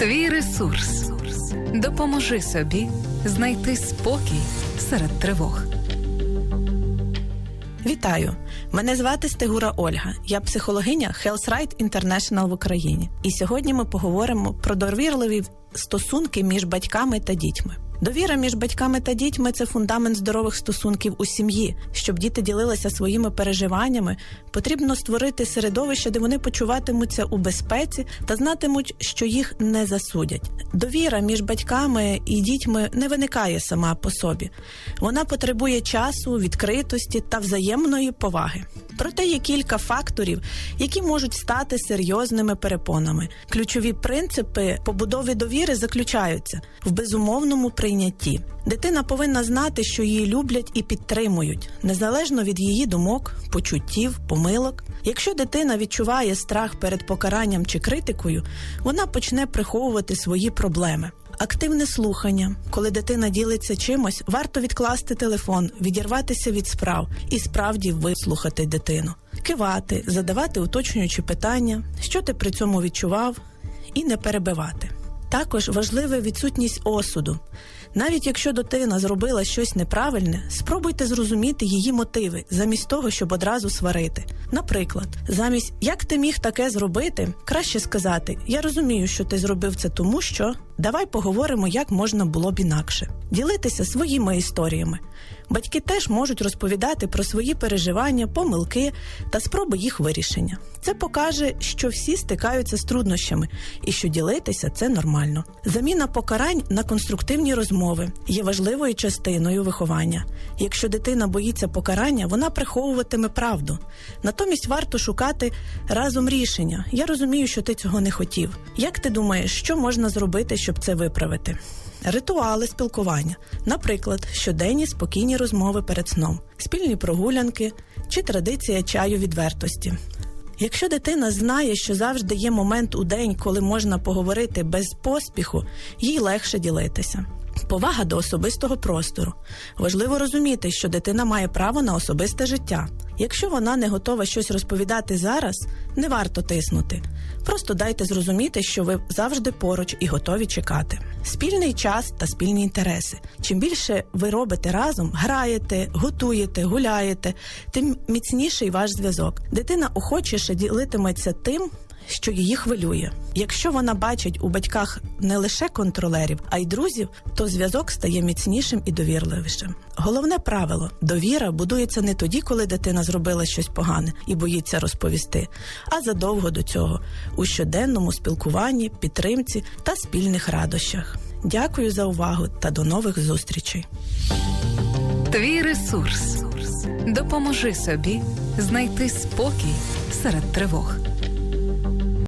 Твій ресурс. Допоможи собі знайти спокій серед тривог. Вітаю! Мене звати Стегура Ольга. Я психологиня Health Right International в Україні. І сьогодні ми поговоримо про довірливі стосунки між батьками та дітьми. Довіра між батьками та дітьми це фундамент здорових стосунків у сім'ї. Щоб діти ділилися своїми переживаннями, потрібно створити середовище, де вони почуватимуться у безпеці та знатимуть, що їх не засудять. Довіра між батьками і дітьми не виникає сама по собі. Вона потребує часу, відкритості та взаємної поваги. Проте є кілька факторів, які можуть стати серйозними перепонами. Ключові принципи побудови довіри заключаються в безумовному прийнятті. Дитина повинна знати, що її люблять і підтримують, незалежно від її думок, почуттів, помилок. Якщо дитина відчуває страх перед покаранням чи критикою, вона почне приховувати свої проблеми. Активне слухання, коли дитина ділиться чимось, варто відкласти телефон, відірватися від справ і справді вислухати дитину, кивати, задавати уточнюючі питання, що ти при цьому відчував, і не перебивати. Також важлива відсутність осуду. Навіть якщо дитина зробила щось неправильне, спробуйте зрозуміти її мотиви, замість того, щоб одразу сварити. Наприклад, замість як ти міг таке зробити, краще сказати: Я розумію, що ти зробив це тому, що давай поговоримо, як можна було б інакше. Ділитися своїми історіями. Батьки теж можуть розповідати про свої переживання, помилки та спроби їх вирішення. Це покаже, що всі стикаються з труднощами і що ділитися це нормально. Заміна покарань на конструктивні розмови є важливою частиною виховання. Якщо дитина боїться покарання, вона приховуватиме правду. Натомість варто шукати разом рішення. Я розумію, що ти цього не хотів. Як ти думаєш, що можна зробити, щоб це виправити? Ритуали спілкування, наприклад, щоденні спокійні розмови перед сном, спільні прогулянки чи традиція чаю відвертості. Якщо дитина знає, що завжди є момент у день, коли можна поговорити без поспіху, їй легше ділитися. Повага до особистого простору. Важливо розуміти, що дитина має право на особисте життя. Якщо вона не готова щось розповідати зараз, не варто тиснути. Просто дайте зрозуміти, що ви завжди поруч і готові чекати. Спільний час та спільні інтереси. Чим більше ви робите разом, граєте, готуєте, гуляєте, тим міцніший ваш зв'язок. Дитина охочіше ділитиметься тим, що її хвилює. Якщо вона бачить у батьках не лише контролерів, а й друзів, то зв'язок стає міцнішим і довірливішим. Головне правило: довіра будується не тоді, коли дитина зробила щось погане і боїться розповісти, а задовго до цього у щоденному спілкуванні, підтримці та спільних радощах. Дякую за увагу та до нових зустрічей. Твій ресурс. Допоможи собі знайти спокій серед тривог.